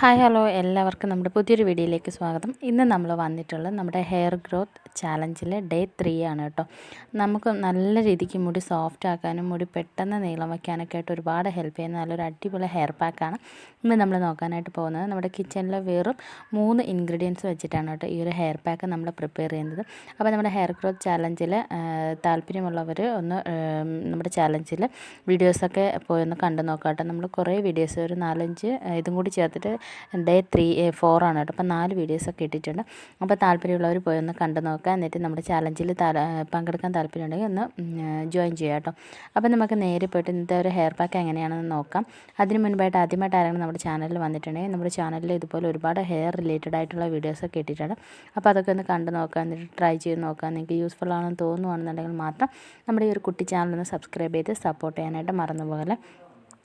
Hi hello. എല്ലാവർക്കും നമ്മുടെ പുതിയൊരു വീഡിയോയിലേക്ക് സ്വാഗതം. ഇന്ന് നമ്മൾ വന്നിട്ടുള്ളത് നമ്മുടെ ഹെയർ ഗ്രോത്ത് ചാലഞ്ചിലെ ഡേ ത്രീ ആണ് കേട്ടോ. നമുക്ക് നല്ല രീതിക്ക് മുടി സോഫ്റ്റ് ആക്കാനും മുടി പെട്ടെന്ന് നീളം വയ്ക്കാനൊക്കെ ആയിട്ട് ഒരുപാട് ഹെൽപ്പ് ചെയ്യുന്ന നല്ലൊരു അടിപൊളി ഹെയർ പാക്കാണ് ഇന്ന് നമ്മൾ നോക്കാനായിട്ട് പോകുന്നത്. നമ്മുടെ കിച്ചണിലെ വെറും മൂന്ന് ഇൻഗ്രീഡിയൻസ് വെച്ചിട്ടാണ് കേട്ടോ ഈ ഒരു ഹെയർ പാക്ക് നമ്മൾ പ്രിപ്പയർ ചെയ്യുന്നത്. അപ്പോൾ നമ്മുടെ ഹെയർ ഗ്രോത്ത് ചാലഞ്ചിൽ താല്പര്യമുള്ളവർ ഒന്ന് നമ്മുടെ ചാലഞ്ചിൽ വീഡിയോസൊക്കെ പോയി ഒന്ന് കണ്ടു നോക്കാം കേട്ടോ നമ്മൾ കുറേ വീഡിയോസ് ഒരു നാലഞ്ച് ഇതും കൂടി ചേർത്തിട്ട് ഡേ ത്രീ ആണ് കേട്ടോ. അപ്പോൾ നാല് വീഡിയോസൊക്കെ ഇട്ടിട്ടുണ്ട്. അപ്പോൾ താല്പര്യമുള്ളവർ പോയി ഒന്ന് കണ്ടു നോക്കുക. എന്നിട്ട് നമ്മുടെ ചാലഞ്ചിൽ പങ്കെടുക്കാൻ താല്പര്യമുണ്ടെങ്കിൽ ഒന്ന് ജോയിൻ ചെയ്യുക കേട്ടോ. അപ്പോൾ നമുക്ക് നേരെ പോയിട്ട് ഇന്നത്തെ ഒരു ഹെയർ പാക്ക് എങ്ങനെയാണെന്ന് നോക്കാം. അതിന് മുൻപായിട്ട് ആദ്യമായിട്ട് ആരെങ്കിലും നമ്മുടെ ചാനലിൽ വന്നിട്ടുണ്ടെങ്കിൽ നമ്മുടെ ചാനലിൽ ഇതുപോലെ ഒരുപാട് ഹെയർ റിലേറ്റഡ് ആയിട്ടുള്ള വീഡിയോസൊക്കെ ഇട്ടിട്ടുണ്ട്. അപ്പോൾ അതൊക്കെ ഒന്ന് കണ്ടു നോക്കുക. എന്നിട്ട് ട്രൈ ചെയ്ത് നോക്കുക. നിങ്ങൾക്ക് യൂസ്ഫുൾ ആണെന്ന് തോന്നുവാണെന്നുണ്ടെങ്കിൽ മാത്രം നമ്മുടെ ഈ ഒരു കുട്ടി ചാനൽ ഒന്ന് സബ്സ്ക്രൈബ് ചെയ്ത് സപ്പോർട്ട് ചെയ്യാനായിട്ട് മറന്നു പോകല്ലേ.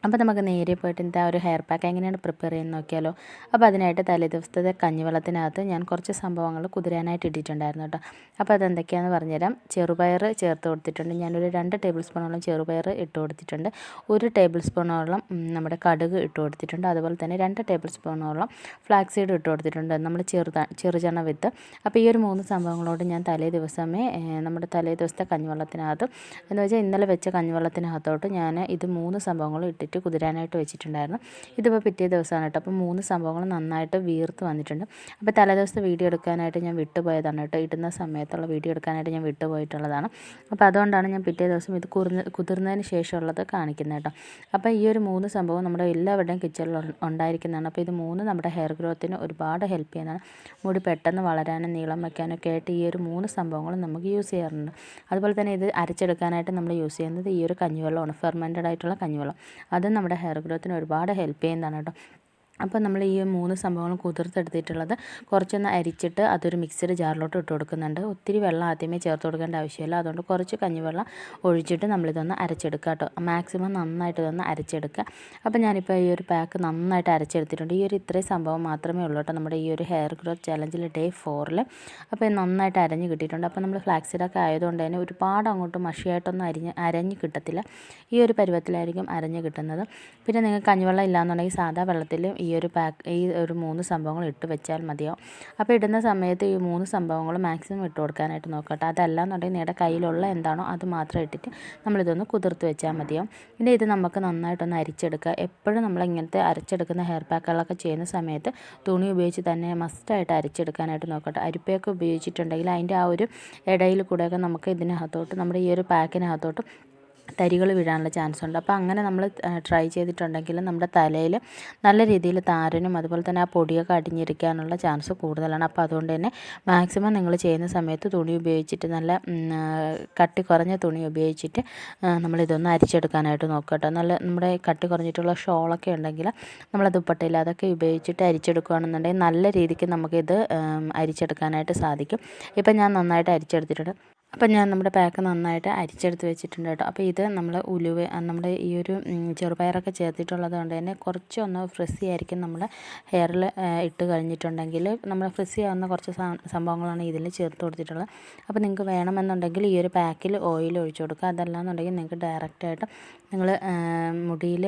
അപ്പോൾ നമുക്ക് നേരെ പോയിട്ട് എന്താ ഒരു ഹെയർ പാക്ക് എങ്ങനെയാണ് പ്രിപ്പയർ ചെയ്യുന്നത് നോക്കിയാലോ. അപ്പോൾ അതിനായിട്ട് തലേ ദിവസത്തെ കഞ്ഞിവെള്ളത്തിനകത്ത് ഞാൻ കുറച്ച് സംഭവങ്ങൾ കുതിരാനായിട്ട് ഇട്ടിട്ടുണ്ടായിരുന്നു കേട്ടോ. അപ്പോൾ അതെന്തൊക്കെയാണെന്ന് പറഞ്ഞുതരാം. ചെറുപയർ ചേർത്ത് കൊടുത്തിട്ടുണ്ട്. ഞാനൊരു രണ്ട് ടേബിൾ സ്പൂണോളം ചെറുപയർ ഇട്ട് കൊടുത്തിട്ടുണ്ട്. ഒരു ടേബിൾ സ്പൂണോളം നമ്മുടെ കടുക് ഇട്ട് കൊടുത്തിട്ടുണ്ട്. അതുപോലെ തന്നെ രണ്ട് ടേബിൾ സ്പൂണോളം ഫ്ലാക്സ് സീഡ് ഇട്ട് കൊടുത്തിട്ടുണ്ട്. നമ്മൾ ചെറുതാ ചെറുചണ വിത്ത്. അപ്പോൾ ഈ ഒരു മൂന്ന് സംഭവങ്ങളോട് ഞാൻ തലേ ദിവസമേ നമ്മുടെ തലേ ദിവസത്തെ കഞ്ഞിവെള്ളത്തിനകത്ത് എന്ന് വെച്ചാൽ ഇന്നലെ വെച്ച കഞ്ഞിവെള്ളത്തിനകത്തോട്ട് ഞാൻ ഇത് മൂന്ന് സംഭവങ്ങളും ഇട്ടിട്ട് കുതിരാനായിട്ട് വെച്ചിട്ടുണ്ടായിരുന്നു. ഇതിപ്പോൾ പിറ്റേ ദിവസമാണ് കേട്ടോ. അപ്പോൾ മൂന്ന് സംഭവങ്ങൾ നന്നായിട്ട് വീർത്ത് വന്നിട്ടുണ്ട്. അപ്പോൾ തലേ ദിവസത്തെ വീഡിയോ എടുക്കാനായിട്ട് ഞാൻ വിട്ടുപോയതാണ് കേട്ടോ. ഇടുന്ന സമയത്തുള്ള വീഡിയോ എടുക്കാനായിട്ട് ഞാൻ വിട്ടുപോയിട്ടുള്ളതാണ്. അപ്പോൾ അതുകൊണ്ടാണ് ഞാൻ പിറ്റേ ദിവസം ഇത് കുറിഞ്ഞ് കുതിർന്നതിന് ശേഷമുള്ളത് കാണിക്കുന്നത് കേട്ടോ. അപ്പോൾ ഈ ഒരു മൂന്ന് സംഭവം നമ്മുടെ എല്ലാവരുടെയും കിച്ചണിൽ ഉണ്ടായിരിക്കുന്നതാണ്. അപ്പോൾ ഇത് മൂന്ന് നമ്മുടെ ഹെയർ ഗ്രോത്തിന് ഒരുപാട് ഹെൽപ്പ് ചെയ്യുന്നതാണ്. മുടി പെട്ടെന്ന് വളരാനും നീളം വയ്ക്കാനും ഒക്കെ ആയിട്ട് ഈ ഒരു മൂന്ന് സംഭവങ്ങളും നമുക്ക് യൂസ് ചെയ്യാറുണ്ട്. അതുപോലെ തന്നെ ഇത് അരച്ചെടുക്കാനായിട്ട് നമ്മൾ യൂസ് ചെയ്യുന്നത് ഈ ഒരു കഞ്ഞിവെള്ളമാണ്. ഫെർമെന്റഡ് ആയിട്ടുള്ള കഞ്ഞിവെള്ളം. അത് നമ്മുടെ ഹെയർ ഗ്രോത്തിന് ഒരുപാട് ഹെൽപ്പ് ചെയ്യുന്നതാണ് കേട്ടോ. അപ്പോൾ നമ്മൾ ഈ മൂന്ന് സംഭവങ്ങളും കുതിർത്തെടുത്തിട്ടുള്ളത് കുറച്ചൊന്ന് അരിച്ചിട്ട് അതൊരു മിക്സഡ് ജാറിലോട്ട് ഇട്ട് കൊടുക്കുന്നുണ്ട്. ഒത്തിരി വെള്ളം ആദ്യമേ ചേർത്ത് കൊടുക്കേണ്ട ആവശ്യമില്ല. അതുകൊണ്ട് കുറച്ച് കഞ്ഞിവെള്ളം ഒഴിച്ചിട്ട് നമ്മളിതൊന്ന് അരച്ചെടുക്കുക കേട്ടോ. മാക്സിമം നന്നായിട്ട് ഇതൊന്ന് അരച്ചെടുക്കുക. അപ്പോൾ ഞാനിപ്പോൾ ഈ ഒരു പാക്ക് നന്നായിട്ട് അരച്ചെടുത്തിട്ടുണ്ട്. ഈ ഒരു ഇത്രയും സംഭവം മാത്രമേ ഉള്ളൂ കേട്ടോ നമ്മുടെ ഈ ഒരു ഹെയർ ഗ്രോത്ത് ചലഞ്ചിൽ ഡേ ഫോറിൽ അപ്പോൾ നന്നായിട്ട് അരഞ്ഞ് കിട്ടിയിട്ടുണ്ട്. അപ്പോൾ നമ്മൾ ഫ്ലാക്സിഡൊക്കെ ആയതുകൊണ്ട് തന്നെ ഒരുപാട് അങ്ങോട്ട് മഷിയായിട്ടൊന്നും അരിഞ്ഞ് അരഞ്ഞ് കിട്ടത്തില്ല. ഈ ഒരു പരുവത്തിലായിരിക്കും അരഞ്ഞ് കിട്ടുന്നത്. പിന്നെ നിങ്ങൾക്ക് കഞ്ഞിവെള്ളം ഇല്ലാന്നുണ്ടെങ്കിൽ സാധാ വെള്ളത്തിൽ ഈ ഒരു പാക്ക് ഈ ഒരു മൂന്ന് സംഭവങ്ങൾ ഇട്ട് വെച്ചാൽ മതിയാവും. അപ്പോൾ ഇടുന്ന സമയത്ത് ഈ മൂന്ന് സംഭവങ്ങൾ മാക്സിമം ഇട്ട് കൊടുക്കാനായിട്ട് നോക്കട്ടെ. അതല്ല എന്നുണ്ടെങ്കിൽ നിങ്ങളുടെ കയ്യിലുള്ള എന്താണോ അത് മാത്രം ഇട്ടിട്ട് നമ്മളിതൊന്ന് കുതിർത്ത് വെച്ചാൽ മതിയാവും. പിന്നെ ഇത് നമുക്ക് നന്നായിട്ടൊന്ന് അരിച്ചെടുക്കുക. എപ്പോഴും നമ്മൾ ഇങ്ങനത്തെ അരച്ചെടുക്കുന്ന ഹെയർ പാക്കുകളൊക്കെ ചെയ്യുന്ന സമയത്ത് തുണി ഉപയോഗിച്ച് തന്നെ മസ്റ്റായിട്ട് അരച്ചെടുക്കാനായിട്ട് നോക്കട്ടെ. അരിപ്പയൊക്കെ ഉപയോഗിച്ചിട്ടുണ്ടെങ്കിൽ അതിന്റെ ആ ഒരു ഇടയിൽ കൂടെയൊക്കെ നമുക്ക് ഇതിനകത്തോട്ട് നമ്മുടെ ഈ ഒരു പാക്കിനകത്തോട്ട് തരികൾ വീഴാനുള്ള ചാൻസ് ഉണ്ട് അപ്പോൾ അങ്ങനെ നമ്മൾ ട്രൈ ചെയ്തിട്ടുണ്ടെങ്കിൽ നമ്മുടെ തലയിൽ നല്ല രീതിയിൽ താരനും അതുപോലെ തന്നെ ആ പൊടിയൊക്കെ അടിഞ്ഞിരിക്കാനുള്ള ചാൻസ് കൂടുതലാണ്. അപ്പോൾ അതുകൊണ്ട് തന്നെ മാക്സിമം നിങ്ങൾ ചെയ്യുന്ന സമയത്ത് തുണി ഉപയോഗിച്ചിട്ട് നല്ല കട്ടി കുറഞ്ഞ തുണി ഉപയോഗിച്ചിട്ട് നമ്മളിതൊന്ന് അരിച്ചെടുക്കാനായിട്ട് നോക്കുക കേട്ടോ. നല്ല നമ്മുടെ കട്ടി കുറഞ്ഞിട്ടുള്ള ഷോളൊക്കെ ഉണ്ടെങ്കിൽ നമ്മൾ ദുപ്പട്ടയിൽ അതൊക്കെ ഉപയോഗിച്ചിട്ട് അരിച്ചെടുക്കുകയാണെന്നുണ്ടെങ്കിൽ നല്ല രീതിക്ക് നമുക്കിത് അരിച്ചെടുക്കാനായിട്ട് സാധിക്കും. ഇപ്പം ഞാൻ നന്നായിട്ട് അരിച്ചെടുത്തിട്ടുണ്ട്. അപ്പം ഞാൻ നമ്മുടെ പാക്ക് നന്നായിട്ട് അരിച്ചെടുത്ത് വെച്ചിട്ടുണ്ട് കേട്ടോ. അപ്പോൾ ഇത് നമ്മൾ ഉലുവ നമ്മുടെ ഈ ഒരു ചെറുപയറൊക്കെ ചേർത്തിട്ടുള്ളത് കൊണ്ട് തന്നെ കുറച്ചൊന്ന് ഫ്രിസി ആയിരിക്കും നമ്മൾ ഹെയറിൽ ഇട്ട് കഴിഞ്ഞിട്ടുണ്ടെങ്കിൽ നമ്മൾ ഫ്രിസി ആവുന്ന കുറച്ച് സംഭവങ്ങളാണ് ഇതിൽ ചേർത്ത് കൊടുത്തിട്ടുള്ളത്. അപ്പോൾ നിങ്ങൾക്ക് വേണമെന്നുണ്ടെങ്കിൽ ഈ ഒരു പാക്കിൽ ഓയിൽ ഒഴിച്ചു കൊടുക്കുക. അതല്ലാന്നുണ്ടെങ്കിൽ നിങ്ങൾക്ക് ഡയറക്റ്റായിട്ട് നിങ്ങൾ മുടിയിൽ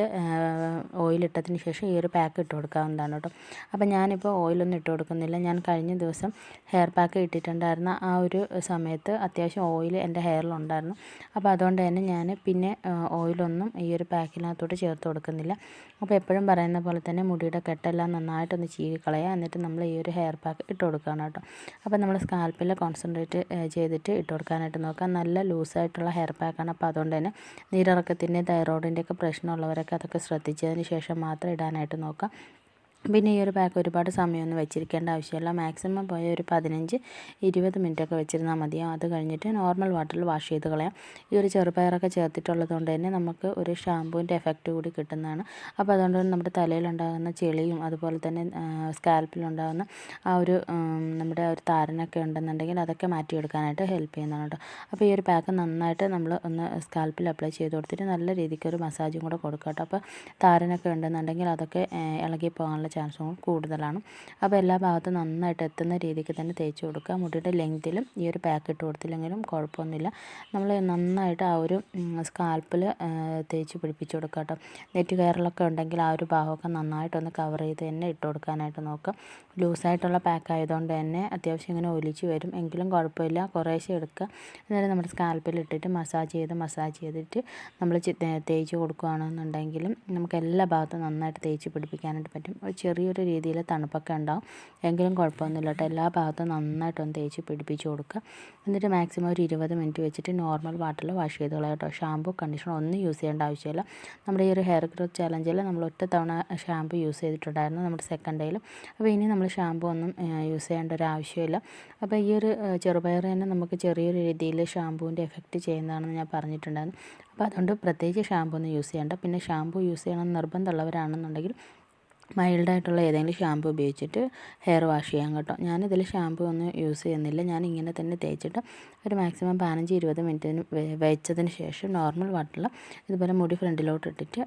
ഓയിൽ ഇട്ടതിന് ശേഷം ഈ ഒരു പാക്ക് ഇട്ട് കൊടുക്കാവുന്നതാണ് കേട്ടോ. അപ്പോൾ ഞാനിപ്പോൾ ഓയിലൊന്നും ഇട്ട് കൊടുക്കുന്നില്ല. ഞാൻ കഴിഞ്ഞ ദിവസം ഹെയർ പാക്ക് ഇട്ടിട്ടുണ്ടായിരുന്ന ആ ഒരു സമയത്ത് അത്യാവശ്യം ഓയിൽ എന്റെ ഹെയറിലുണ്ടായിരുന്നു അപ്പോൾ അതുകൊണ്ട് തന്നെ ഞാൻ പിന്നെ ഓയിലൊന്നും ഈ ഒരു പാക്കിനകത്തോട്ട് ചേർത്ത് കൊടുക്കുന്നില്ല. അപ്പോൾ എപ്പോഴും പറയുന്ന പോലെ തന്നെ മുടിയുടെ കെട്ടെല്ലാം നന്നായിട്ടൊന്ന് ചീകിക്കളയുക കളയുക എന്നിട്ട് നമ്മൾ ഈ ഒരു ഹെയർ പാക്ക് ഇട്ട് കൊടുക്കുകയാണ് കേട്ടോ. അപ്പോൾ നമ്മൾ സ്കാൽപ്പിൽ കോൺസെൻട്രേറ്റ് ചെയ്തിട്ട് ഇട്ട് കൊടുക്കാനായിട്ട് നോക്കാം. നല്ല ലൂസായിട്ടുള്ള ഹെയർ പാക്കാണ് അപ്പോൾ അതുകൊണ്ട് തന്നെ നീരിറക്കത്തിന്റെ തൈറോയിഡിന്റെ ഒക്കെ പ്രശ്നമുള്ളവരൊക്കെ അതൊക്കെ ശ്രദ്ധിച്ചതിന് ശേഷം മാത്രം ഇടാനായിട്ട് നോക്കാം. പിന്നെ ഈ ഒരു പാക്ക് ഒരുപാട് സമയമൊന്നും വെച്ചിരിക്കേണ്ട ആവശ്യമില്ല. മാക്സിമം പോയ ഒരു പതിനഞ്ച് ഇരുപത് മിനിറ്റൊക്കെ വെച്ചിരുന്നാൽ മതിയാവും അത് കഴിഞ്ഞിട്ട് നോർമൽ വാട്ടറിൽ വാഷ് ചെയ്ത് കളയാം. ഈ ഒരു ചെറുപയറൊക്കെ ചേർത്തിട്ടുള്ളത് കൊണ്ട് തന്നെ നമുക്ക് ഒരു ഷാമ്പൂവിന്റെ എഫക്റ്റ് കൂടി കിട്ടുന്നതാണ്. അപ്പോൾ അതുകൊണ്ട് തന്നെ നമ്മുടെ തലയിലുണ്ടാകുന്ന ചെളിയും അതുപോലെ തന്നെ സ്കാൽപ്പിലുണ്ടാകുന്ന ആ ഒരു നമ്മുടെ ഒരു താരനൊക്കെ ഉണ്ടെന്നുണ്ടെങ്കിൽ അതൊക്കെ മാറ്റിയെടുക്കാനായിട്ട് ഹെൽപ്പ് ചെയ്യുന്നതാണ് കേട്ടോ അപ്പോൾ ഈ ഒരു പാക്ക് നന്നായിട്ട് നമ്മൾ ഒന്ന് സ്കാൽപ്പിൽ അപ്ലൈ ചെയ്ത് കൊടുത്തിട്ട് നല്ല രീതിക്ക് ഒരു മസാജും കൂടെ കൊടുക്കാം കേട്ടോ അപ്പോൾ താരനൊക്കെ ഉണ്ടെന്നുണ്ടെങ്കിൽ അതൊക്കെ ഇളകി പോകാനുള്ള ചാൻസും കൂടുതലാണ്. അപ്പോൾ എല്ലാ ഭാഗത്തും നന്നായിട്ട് എത്തുന്ന രീതിക്ക് തന്നെ തേച്ച് കൊടുക്കുക. മുടിയുടെ ലെങ്തിലും ഈ ഒരു പാക്ക് ഇട്ട് കൊടുത്തില്ലെങ്കിലും കുഴപ്പമൊന്നുമില്ല. നമ്മൾ നന്നായിട്ട് ആ ഒരു സ്കാൽപ്പിൽ തേച്ച് പിടിപ്പിച്ച് കൊടുക്കുക കേട്ടോ. നെറ്റ് കയറലൊക്കെ ഉണ്ടെങ്കിൽ ആ ഒരു ഭാഗമൊക്കെ നന്നായിട്ടൊന്ന് കവർ ചെയ്ത് തന്നെ ഇട്ട് കൊടുക്കാനായിട്ട് നോക്കുക. ലൂസായിട്ടുള്ള പാക്ക് ആയതുകൊണ്ട് തന്നെ അത്യാവശ്യം ഇങ്ങനെ ഒലിച്ച് വരും. എങ്കിലും കുഴപ്പമില്ല. കുറേശ്ശെ എടുക്കുക. എന്നിട്ട് നമ്മുടെ സ്കാൽപ്പിൽ ഇട്ടിട്ട് മസാജ് ചെയ്ത് മസാജ് ചെയ്തിട്ട് നമ്മൾ തേച്ച് കൊടുക്കുകയാണെന്നുണ്ടെങ്കിലും നമുക്ക് എല്ലാ ഭാഗത്തും നന്നായിട്ട് തേച്ച് പിടിപ്പിക്കാനായിട്ട് പറ്റും. ചെറിയൊരു രീതിയിൽ തണുപ്പൊക്കെ ഉണ്ടാവും. എങ്കിലും കുഴപ്പമൊന്നുമില്ല കേട്ടോ. എല്ലാ ഭാഗത്തും നന്നായിട്ടൊന്ന് തേച്ച് പിടിപ്പിച്ച് കൊടുക്കുക. എന്നിട്ട് മാക്സിമം ഒരു ഇരുപത് മിനിറ്റ് വെച്ചിട്ട് നോർമൽ വാട്ടറിൽ വാഷ് ചെയ്ത് കളയാം കേട്ടോ. ഷാമ്പു കണ്ടീഷണർ ഒന്നും യൂസ് ചെയ്യേണ്ട ആവശ്യമില്ല. നമ്മുടെ ഈ ഒരു ഹെയർ ഗ്രോത്ത് ചലഞ്ചിൽ നമ്മൾ ഒറ്റ തവണ ഷാമ്പു യൂസ് ചെയ്തിട്ടുണ്ടായിരുന്നു നമ്മുടെ സെക്കൻഡ് ഡേയിലും അപ്പോൾ ഇനി നമ്മൾ ഷാമ്പു ഒന്നും യൂസ് ചെയ്യേണ്ട ഒരു ആവശ്യമില്ല. അപ്പോൾ ഈ ഒരു ചെറുപയർ തന്നെ നമുക്ക് ചെറിയൊരു രീതിയിൽ ഷാമ്പുവിന്റെ എഫക്റ്റ് ചെയ്യുന്നതാണെന്ന് ഞാൻ പറഞ്ഞിട്ടുണ്ടായിരുന്നു. അപ്പോൾ അതുകൊണ്ട് പ്രത്യേകിച്ച് ഷാമ്പു ഒന്നും യൂസ് ചെയ്യേണ്ട. പിന്നെ ഷാമ്പു യൂസ് ചെയ്യണം നിർബന്ധമുള്ളവരാണെന്നുണ്ടെങ്കിൽ മൈൽഡായിട്ടുള്ള ഏതെങ്കിലും ഷാമ്പു ഉപയോഗിച്ചിട്ട് ഹെയർ വാഷ് ചെയ്യാം കേട്ടോ. ഞാനിതിൽ ഷാമ്പു ഒന്നും യൂസ് ചെയ്യുന്നില്ല. ഞാൻ ഇങ്ങനെ തന്നെ തേച്ചിട്ട് ഒരു മാക്സിമം പതിനഞ്ച് ഇരുപത് മിനിറ്റിന് വെച്ചതിന് ശേഷം നോർമൽ വാട്ടറിൽ ഇതുപോലെ മുടി ഫ്രണ്ടിലോട്ട് ഇട്ടിട്ട്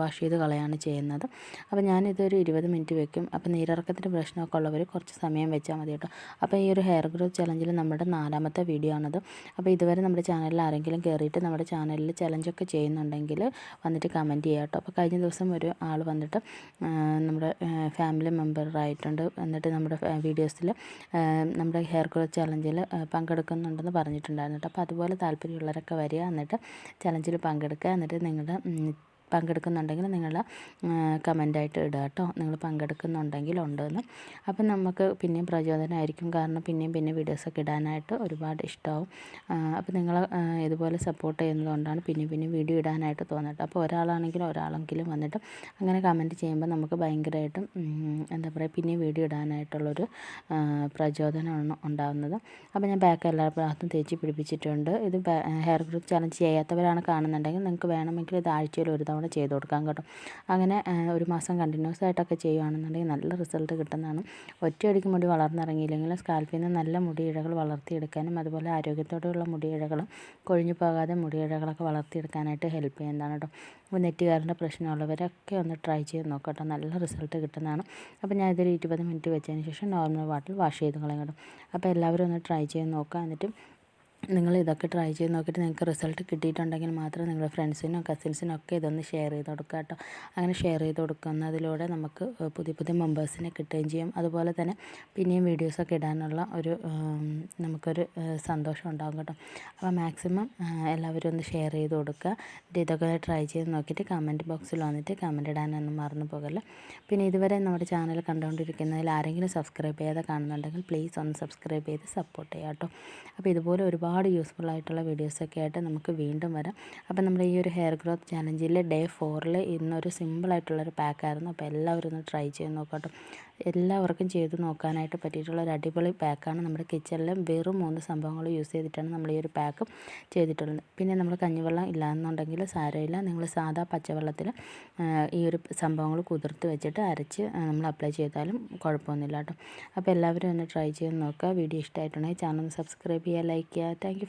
വാഷ് ചെയ്ത് കളയാണ് ചെയ്യുന്നത്. അപ്പോൾ ഞാനിതൊരു ഇരുപത് മിനിറ്റ് വെക്കും. അപ്പോൾ നീരിറക്കത്തിന്റെ പ്രശ്നമൊക്കെ ഉള്ളവർ കുറച്ച് സമയം വെച്ചാൽ മതി കേട്ടോ. അപ്പോൾ ഈ ഒരു ഹെയർ ഗ്രോത്ത് ചലഞ്ചിൽ നമ്മുടെ നാലാമത്തെ വീഡിയോ ആണത്. അപ്പോൾ ഇതുവരെ നമ്മുടെ ചാനലിൽ ആരെങ്കിലും കയറിയിട്ട് നമ്മുടെ ചാനലിൽ ചലഞ്ചൊക്കെ ചെയ്യുന്നുണ്ടെങ്കിൽ വന്നിട്ട് കമന്റ് ചെയ്യാം കേട്ടോ. അപ്പോൾ കഴിഞ്ഞ ദിവസം ഒരു ആൾ വന്നിട്ട് നമ്മുടെ ഫാമിലി മെമ്പറായിട്ടുണ്ട് എന്നിട്ട് നമ്മുടെ വീഡിയോസിൽ നമ്മുടെ ഹെയർ ഗ്രോത്ത് ചലഞ്ചിൽ പങ്കെടുക്കുന്നുണ്ടെന്ന് പറഞ്ഞിട്ടുണ്ടായിരുന്നു. കേട്ടോ അപ്പോൾ അതുപോലെ താല്പര്യമുള്ളവരൊക്കെ വരിക എന്നിട്ട് ചലഞ്ചിൽ പങ്കെടുക്കുക എന്നിട്ട് നിങ്ങളുടെ പങ്കെടുക്കുന്നുണ്ടെങ്കിൽ നിങ്ങൾ കമന്റായിട്ട് ഇടുക കേട്ടോ. നിങ്ങൾ പങ്കെടുക്കുന്നുണ്ടെങ്കിൽ ഉണ്ടെന്ന് അപ്പം നമുക്ക് പിന്നെയും പ്രചോദനമായിരിക്കും. കാരണം പിന്നെയും പിന്നെ വീഡിയോസൊക്കെ ഇടാനായിട്ട് ഒരുപാട് ഇഷ്ടമാവും. അപ്പോൾ നിങ്ങൾ ഇതുപോലെ സപ്പോർട്ട് ചെയ്യുന്നതുകൊണ്ടാണ് പിന്നെയും പിന്നെയും വീഡിയോ ഇടാനായിട്ട് തോന്നുന്നത്. അപ്പോൾ ഒരാളാണെങ്കിലും ഒരാളെങ്കിലും വന്നിട്ട് അങ്ങനെ കമന്റ് ചെയ്യുമ്പോൾ നമുക്ക് ഭയങ്കരമായിട്ടും എന്താ പറയുക പിന്നെയും വീഡിയോ ഇടാനായിട്ടുള്ളൊരു പ്രചോദനമാണ് ഉണ്ടാകുന്നത് അപ്പോൾ ഞാൻ ബാക്ക് എല്ലാ ഭാഗത്തും തേച്ച് പിടിപ്പിച്ചിട്ടുണ്ട്. ഇത് ഹെയർ ഗ്രൂപ്പ് ചലഞ്ച് ചെയ്യാത്തവരാണ് കാണുന്നുണ്ടെങ്കിൽ നിങ്ങൾക്ക് വേണമെങ്കിൽ ഇത് ആഴ്ചയിൽ ഒരു തവണ ചെയ്ത് കൊടുക്കാം കേട്ടോ. അങ്ങനെ ഒരു മാസം കണ്ടിന്യൂസ് ആയിട്ടൊക്കെ ചെയ്യുകയാണെന്നുണ്ടെങ്കിൽ നല്ല റിസൾട്ട് കിട്ടുന്നതാണ്. ഒറ്റയടിക്ക് മുടി വളർന്നിറങ്ങിയില്ലെങ്കിൽ സ്കാൽപ്പിൽ നിന്ന് നല്ല മുടിയിഴകൾ വളർത്തിയെടുക്കാനും അതുപോലെ ആരോഗ്യത്തോടെയുള്ള മുടിയിഴകളും കൊഴിഞ്ഞു പോകാതെ മുടിയിഴകളൊക്കെ വളർത്തിയെടുക്കാനായിട്ട് ഹെൽപ്പ് ചെയ്യുന്നതാണ് കേട്ടോ. അപ്പോൾ നെറ്റുകാരന്റെ പ്രശ്നമുള്ളവരൊക്കെ ഒന്ന് ട്രൈ ചെയ്ത് നോക്കട്ടോ നല്ല റിസൾട്ട് കിട്ടുന്നതാണ്. അപ്പോൾ ഞാൻ ഇതൊരു ഇരുപത് മിനിറ്റ് വെച്ചതിന് ശേഷം നോർമൽ വാട്ടറിൽ വാഷ് ചെയ്ത് കളയും കേട്ടോ. അപ്പോൾ എല്ലാവരും ഒന്ന് ട്രൈ ചെയ്ത് നോക്കുക. എന്നിട്ട് നിങ്ങൾ ഇതൊക്കെ ട്രൈ ചെയ്ത് നോക്കിയിട്ട് നിങ്ങൾക്ക് റിസൾട്ട് കിട്ടിയിട്ടുണ്ടെങ്കിൽ മാത്രം നിങ്ങളുടെ ഫ്രണ്ട്സിനും കസിൻസിനും ഒക്കെ ഇതൊന്ന് ഷെയർ ചെയ്ത് കൊടുക്കുക കേട്ടോ. അങ്ങനെ ഷെയർ ചെയ്ത് കൊടുക്കുന്നതിലൂടെ നമുക്ക് പുതിയ പുതിയ മെമ്പേഴ്സിനെ കിട്ടുകയും ചെയ്യും. അതുപോലെ തന്നെ പിന്നെയും വീഡിയോസൊക്കെ ഇടാനുള്ള ഒരു നമുക്കൊരു സന്തോഷം ഉണ്ടാകും കേട്ടോ. അപ്പോൾ മാക്സിമം എല്ലാവരും ഒന്ന് ഷെയർ ചെയ്ത് കൊടുക്കുക. ഇതൊക്കെ ട്രൈ ചെയ്ത് നോക്കിയിട്ട് കമന്റ് ബോക്സിൽ വന്നിട്ട് കമന്റ് ഇടാനൊന്നും മറന്നു പോകല്ല. പിന്നെ ഇതുവരെ നമ്മുടെ ചാനൽ കണ്ടുകൊണ്ടിരിക്കുന്നതിൽ ആരെങ്കിലും സബ്സ്ക്രൈബ് ചെയ്യാതെ കാണുന്നുണ്ടെങ്കിൽ പ്ലീസ് ഒന്ന് സബ്സ്ക്രൈബ് ചെയ്ത് സപ്പോർട്ട് ചെയ്യാം കേട്ടോ. അപ്പോൾ ഇതുപോലെ ഒരുപാട് ഒരുപാട് യൂസ്ഫുൾ ആയിട്ടുള്ള വീഡിയോസൊക്കെ ആയിട്ട് നമുക്ക് വീണ്ടും വരാം. അപ്പോൾ നമ്മുടെ ഈ ഒരു ഹെയർ ഗ്രോത്ത് ചാലഞ്ചിൽ ഡേ ഫോറിൽ ഇന്നൊരു സിമ്പിളായിട്ടുള്ളൊരു പാക്കായിരുന്നു അപ്പോൾ എല്ലാവരും ഒന്ന് ട്രൈ ചെയ്ത് നോക്കട്ടോ. എല്ലാവർക്കും ചെയ്ത് നോക്കാനായിട്ട് പറ്റിയിട്ടുള്ള ഒരു അടിപൊളി പാക്കാണ് നമ്മുടെ കിച്ചണിൽ വെറും മൂന്ന് സംഭവങ്ങൾ യൂസ് ചെയ്തിട്ടാണ് നമ്മൾ ഈ ഒരു പാക്ക് ചെയ്തിട്ടുള്ളത്. പിന്നെ നമ്മൾ കഞ്ഞിവെള്ളം ഇല്ലയെന്നുണ്ടെങ്കിൽ സാരമില്ല. നിങ്ങൾ സാധാ പച്ചവെള്ളത്തിൽ ഈ ഒരു സംഭവങ്ങൾ കുതിർത്ത് വെച്ചിട്ട് അരച്ച് നമ്മൾ അപ്ലൈ ചെയ്താലും കുഴപ്പമൊന്നുമില്ല കേട്ടോ. അപ്പോൾ എല്ലാവരും ഒന്ന് ട്രൈ ചെയ്ത് നോക്കുക. വീഡിയോ ഇഷ്ടമായിട്ടുണ്ടെങ്കിൽ ചാനൽ സബ്സ്ക്രൈബ് ചെയ്യുക ലൈക്ക് ചെയ്യുക. താങ്ക്